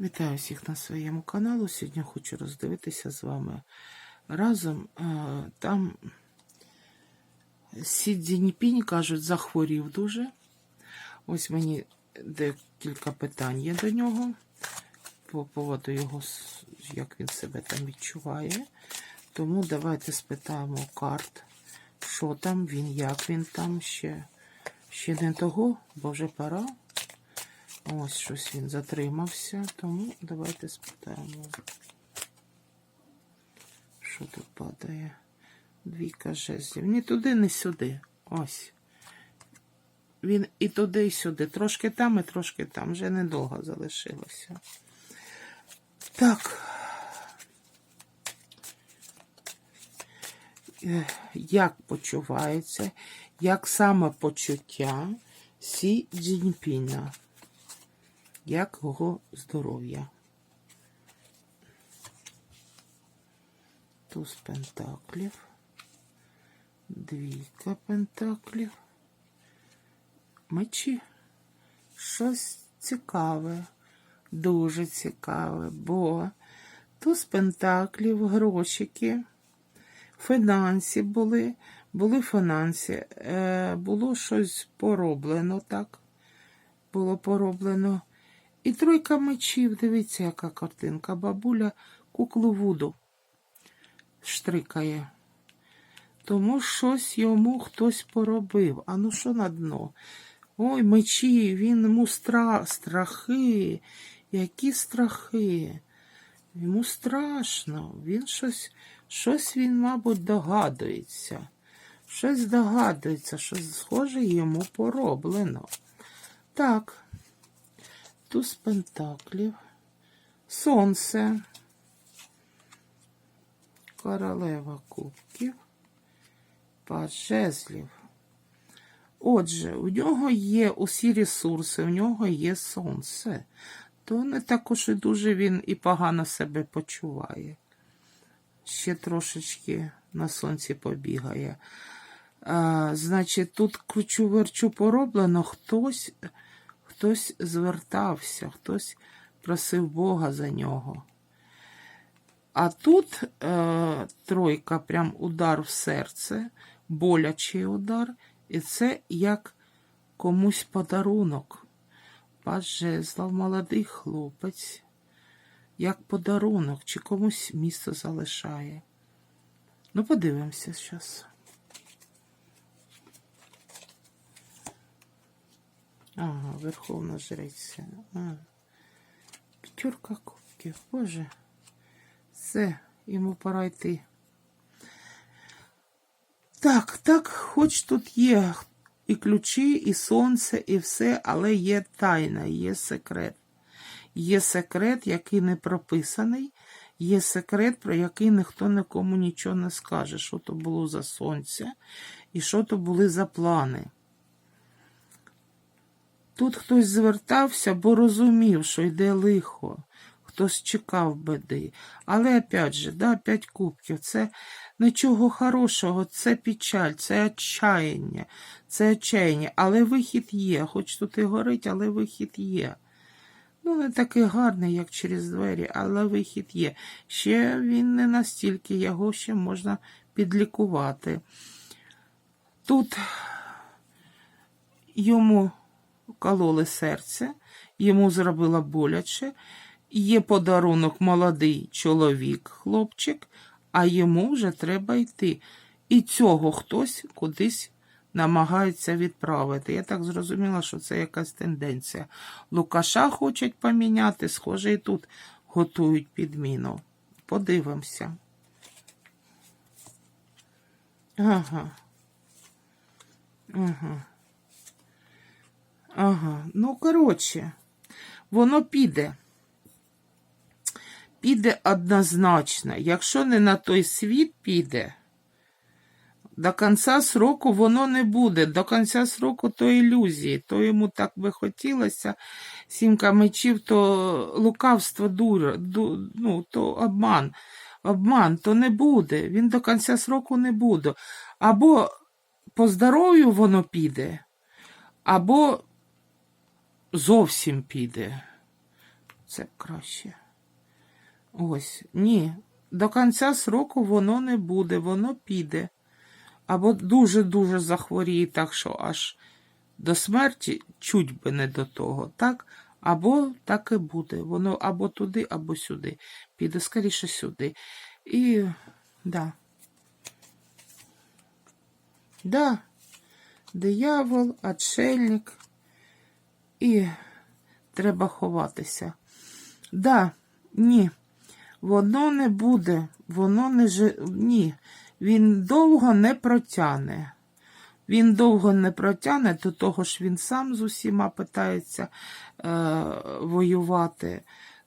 Вітаю всіх на своєму каналу. Сьогодні хочу роздивитися з вами разом. Е, Там Сі Цзіньпінь, кажуть, захворів дуже. Ось мені декілька питань є до нього по поводу його, як він себе там відчуває. Тому давайте спитаємо карт, що там він, як він там ще. Ще не того, бо вже пора. Ось щось він затримався, тому давайте спитаємо. Що тут падає? Двійка жезлів. Ні туди, ні сюди. Ось. Він і туди, і сюди. Трошки там, і трошки там. Вже недовго залишилося. Так. Е, Як почувається, як саме почуття Сі Цзіньпіна? Як його здоров'я? Туз пентаклів, двійка пентаклів, мечі. Щось цікаве, дуже цікаве, бо туз пентаклів, грошики, фінансі були, були фінансі, е, було щось пороблено так. Було пороблено. І тройка мечів, дивіться, яка картинка. Бабуля куклу Вуду штрикає. Тому щось йому хтось поробив. А ну що на дно? Ой, мечі, він йому стра... страхи. Які страхи? Йому страшно. Він щось, щось він, мабуть, догадується. Щось догадується, що схоже йому пороблено. Так. Туз пентаклів, сонце, королева кубків, паж жезлів. Отже, у нього є усі ресурси, у нього є сонце, то не також і дуже він і погано себе почуває. Ще трошечки на сонці побігає. А, значить, тут кручу верчу пороблено хтось хтось звертався, хтось просив Бога за нього. А тут е, тройка, прям удар в серце, болячий удар, і це як комусь подарунок. Жезлов, молодий хлопець, як подарунок, чи комусь місце залишає. Ну, подивимося зараз. Ага, Верховна Жриця. А. П'ятерка кубків. Боже. Все, йому пора йти. Так, так, хоч тут є і ключі, і сонце, і все, але є тайна, є секрет. Є секрет, який не прописаний, є секрет, про який ніхто нікому нічого не скаже, що то було за сонце і що то були за плани. Тут хтось звертався, бо розумів, що йде лихо, хтось чекав беди. Але опять же, да, п'ять кубків, це нічого хорошого, це печаль, це отчаяння, це отчаяння. Але вихід є, хоч тут і горить, але вихід є. Ну, не такий гарний, як через двері, але вихід є. Ще він не настільки, його ще можна підлікувати. Тут йому кололи серце, йому зробила боляче. Є подарунок молодий чоловік, хлопчик, а йому вже треба йти. І цього хтось кудись намагається відправити. Я так зрозуміла, що це якась тенденція. Лукаша хочуть поміняти, схоже, і тут готують підміну. Подивимося. Ага. Ага. Ага, ну, коротше, воно піде. Піде однозначно. Якщо не на той світ піде, до кінця сроку воно не буде. До кінця сроку то ілюзії. То йому так би хотілося. Сімка мечів, то лукавство дура, ду, ну, то обман. Обман, то не буде. Він до кінця сроку не буде. Або по здоров'ю воно піде, або зовсім піде. Це краще. Ось. Ні. До кінця сроку воно не буде, воно піде. Або дуже-дуже захворіє, так що аж до смерті чуть би не до того, так? Або так і буде. Воно або туди, або сюди. Піде скоріше сюди. І да. Да. Диявол, отшельник. І треба ховатися. Да, ні. Воно не буде, воно не жи... Ні. Він довго не протягне. Він довго не протягне, до того ж він сам з усіма питається е, воювати.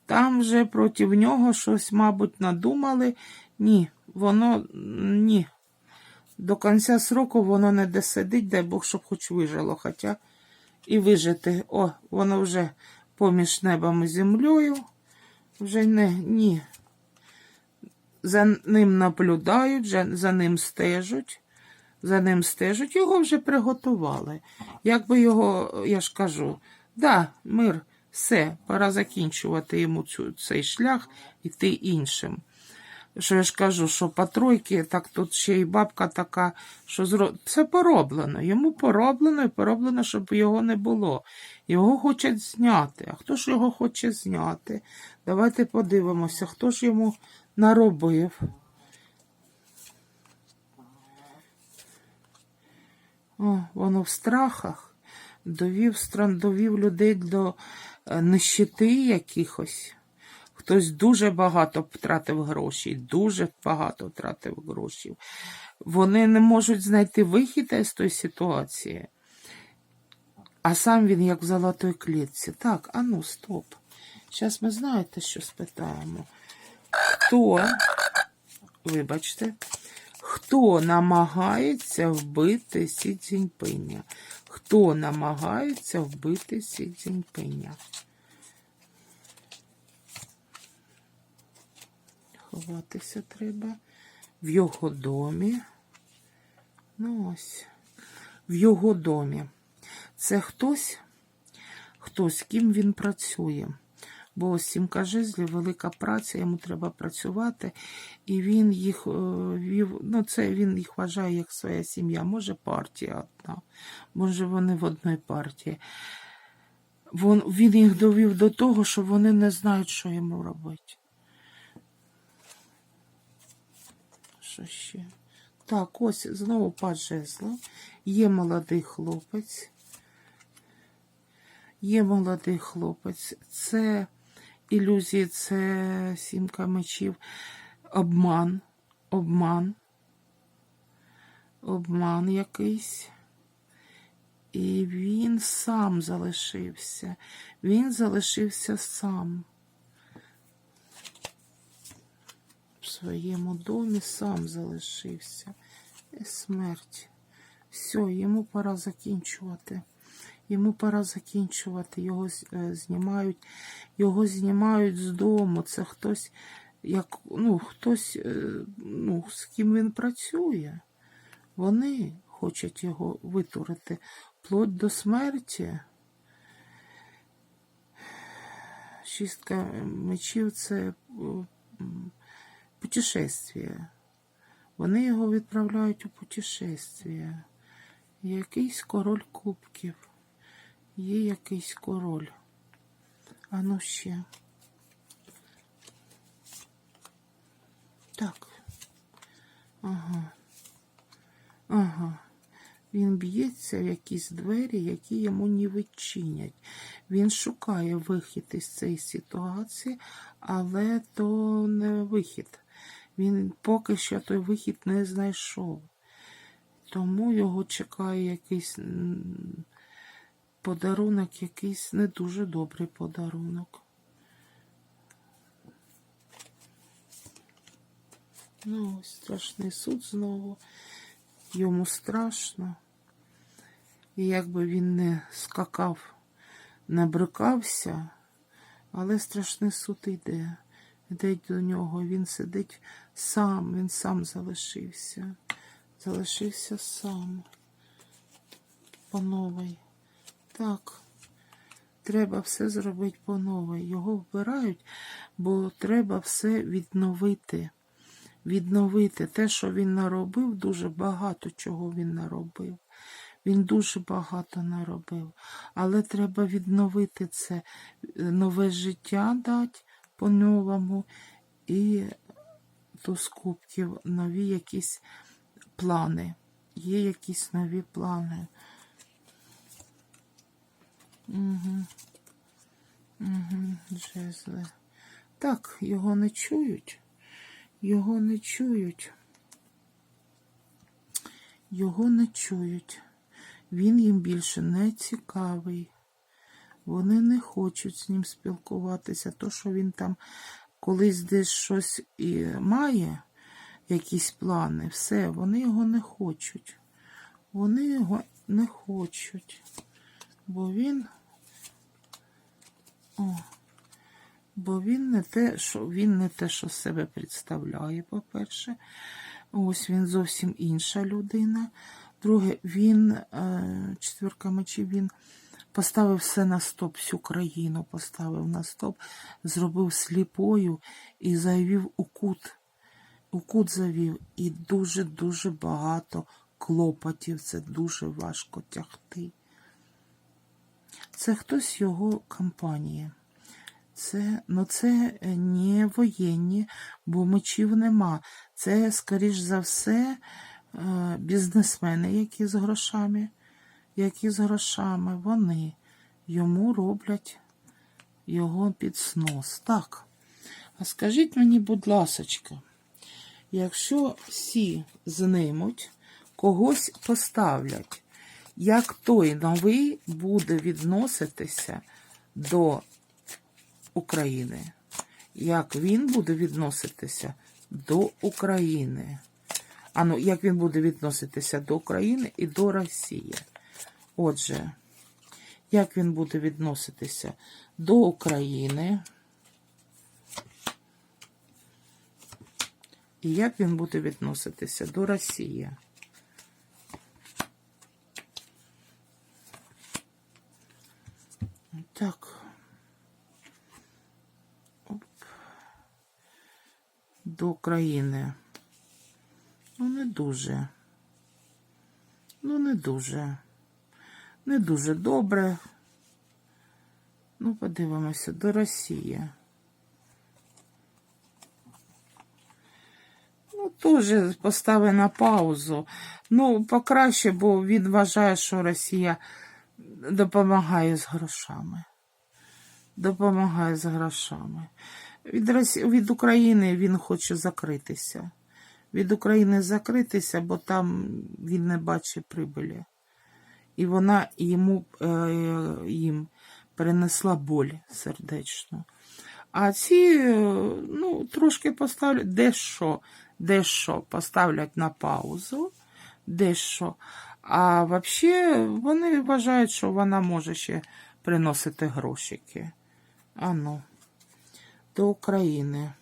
Там вже проти нього щось, мабуть, надумали. Ні, воно ні. До кінця сроку воно не досидить, дай Бог, щоб хоч вижило. Хоча і вижити. О, воно вже поміж небом і землею. Вже не ні. За ним наблюдають, за- ним стежуть. За ним стежуть, його вже приготували. Якби його, я ж кажу, да, мир, все, пора закінчувати йому цю, цей шлях, іти іншим. Що я ж кажу, що по тройки, так тут ще й бабка така, що зро... це пороблено. Йому пороблено і пороблено, щоб його не було. Його хочуть зняти. А хто ж його хоче зняти? Давайте подивимося, хто ж йому наробив. О, воно в страхах довів, стран, довів людей до е, нищети якихось. Хтось дуже багато втратив грошей, дуже багато втратив грошей. Вони не можуть знайти вихід з тої ситуації. А сам він як в золотій клітці. Так, а ну, стоп. Зараз ми знаєте, що спитаємо. Хто, вибачте, хто намагається вбити Сі Цзіньпиня? Хто намагається вбити Сі Цзіньпиня? Ховатися треба. В його домі. Ну ось. В його домі. Це хтось, хтось, ким він працює. Бо ось сімка жезлів, велика праця, йому треба працювати, і він їх е, ну це він їх вважає як своя сім'я. Може партія одна, може вони в одній партії. Він їх довів до того, що вони не знають, що йому робити. Що ще? Так, ось знову пад. Є молодий хлопець. Є молодий хлопець. Це ілюзії, це сімка мечів. Обман. Обман. Обман якийсь. І він сам залишився. Він залишився сам. Своєму домі сам залишився. І смерть. Все, йому пора закінчувати. Йому пора закінчувати. Його е, знімають, його знімають з дому. Це хтось, як, ну, хтось, е, ну, з ким він працює. Вони хочуть його витурити вплоть до смерті. Шістка мечів це о, путешествие. Вони його відправляють у путешествие. Якийсь король кубків. Є якийсь король. А ну ще. Так. Ага. Ага. Він б'ється в якісь двері, які йому не відчинять. Він шукає вихід із цієї ситуації, але то не вихід. Він поки що той вихід не знайшов. Тому його чекає якийсь подарунок, якийсь не дуже добрий подарунок. Ну, ось страшний суд знову. Йому страшно. І якби він не скакав, не брикався, але страшний суд йде. Йде до нього, він сидить сам, він сам залишився. Залишився сам. По новій. Так. Треба все зробити по-нове. Його вбирають, бо треба все відновити. Відновити те, що він наробив, дуже багато чого він наробив. Він дуже багато наробив. Але треба відновити це, нове життя дати по-новому і до скупків нові якісь плани. Є якісь нові плани. Угу. Угу. Так, його не чують. Його не чують. Його не чують. Він їм більше не цікавий. Вони не хочуть з ним спілкуватися. То, що він там колись десь щось і має, якісь плани, все, вони його не хочуть. Вони його не хочуть. Бо він. О, бо він не те, що він не те, що себе представляє, по-перше. Ось він зовсім інша людина. Друге, він, е, четвірка мечів, він поставив все на стоп, всю країну поставив на стоп, зробив сліпою і завів у кут. У кут завів і дуже-дуже багато клопотів. Це дуже важко тягти. Це хтось його компанії. Це, ну це не воєнні, бо мечів нема. Це, скоріш за все, е, бізнесмени, які з грошами, які з грошами, вони йому роблять його під снос. Так. А скажіть мені, будь ласочка, якщо всі знимуть, когось поставлять, як той новий буде відноситися до України. Як він буде відноситися до України? А ну, як він буде відноситися до України і до Росії? Отже, як він буде відноситися до України? І як він буде відноситися до Росії? Так. Оп. До України. Ну, не дуже. Ну, не дуже. Не дуже добре. Ну, подивимося, до Росії. Ну, теж постави на паузу. Ну, покраще, бо він вважає, що Росія допомагає з грошами. Допомагає з грошами. Від, Росі... від України він хоче закритися. Від України закритися, бо там він не бачить прибилі. І вона йому е, їм перенесла боль сердечну. А ці, е, ну, трошки поставлять дещо, дещо поставлять на паузу, дещо. А взагалі вони вважають, що вона може ще приносити грошики. Ану, до України.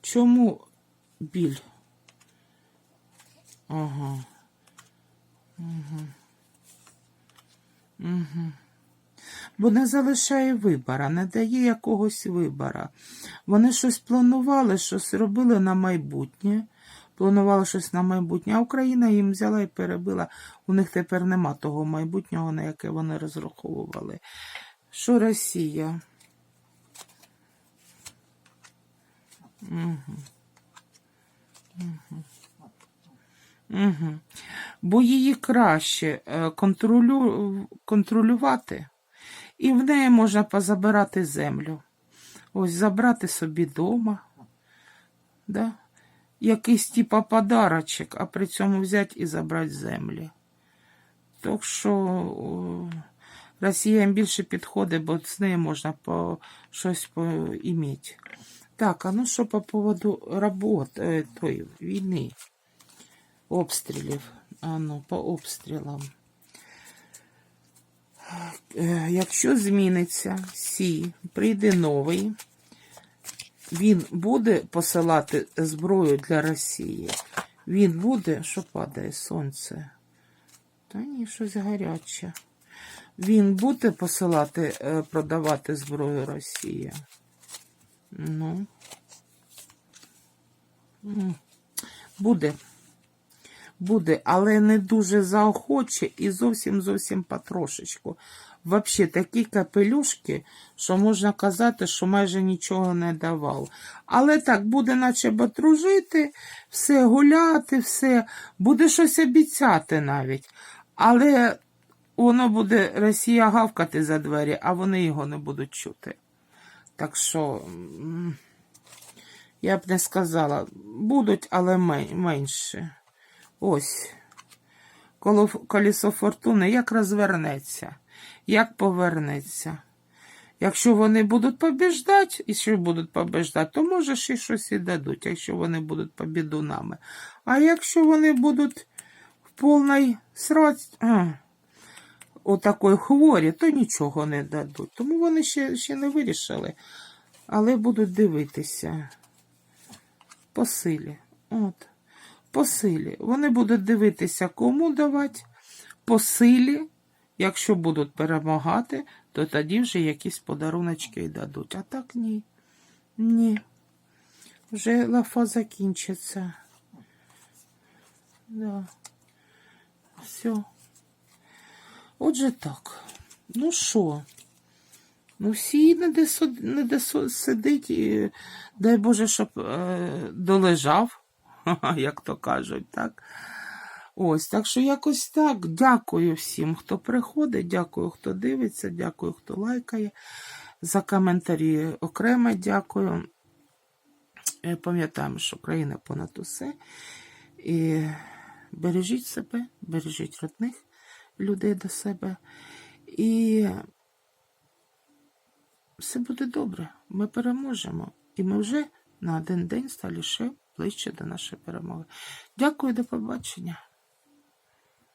Чому біль? Ага. Угу. Угу. Бо не залишає вибора, не дає якогось вибора. Вони щось планували, щось робили на майбутнє. Планували щось на майбутнє, а Україна їм взяла і перебила. У них тепер нема того майбутнього, на яке вони розраховували. Що Росія? Угу. Угу. Угу. Бо її краще е, контролю... контролювати, і в неї можна позабирати землю. Ось забрати собі дома. Да? Якийсь типа подарочок, а при цьому взяти і забрати землі. Так що Росія їм більше підходить, бо з нею можна по, щось поіміти. Так, а ну що по поводу робот, е, той, війни, обстрілів. А ну, по обстрілам. Е, Якщо зміниться Сі, прийде новий, він буде посилати зброю для Росії. Він буде, що падає сонце. Та ні, щось гаряче. Він буде посилати, е, продавати зброю Росії? Ну. Буде. Буде, але не дуже заохоче і зовсім зовсім потрошечку. Взагалі такі капелюшки, що можна казати, що майже нічого не давав. Але так, буде наче би дружити, все гуляти, все, буде щось обіцяти навіть. Але воно буде Росія гавкати за двері, а вони його не будуть чути. Так що, я б не сказала, будуть, але менше. Ось. Коло- Колесо фортуни як розвернеться, як повернеться. Якщо вони будуть побіждати, і що будуть побіждати, то може ще щось і дадуть, якщо вони будуть побідунами. А якщо вони будуть в повній сраці, а, отакої хворі, то нічого не дадуть. Тому вони ще, ще не вирішили, але будуть дивитися по силі. От по силі. Вони будуть дивитися, кому давати по силі. Якщо будуть перемагати, то тоді вже якісь подаруночки й дадуть. А так ні. Ні. Вже лафа закінчиться. Да. Все. Отже так. Ну що? Ну, всі не де, не де сидить, і дай Боже, щоб е, долежав, як то кажуть, так. Ось, так що якось так. Дякую всім, хто приходить, дякую, хто дивиться, дякую, хто лайкає. За коментарі окремо дякую. Е, Пам'ятаємо, що Україна понад усе. І бережіть себе, бережіть родних людей до себе. І все буде добре. Ми переможемо. І ми вже на один день стали ще ближче до нашої перемоги. Дякую, до побачення.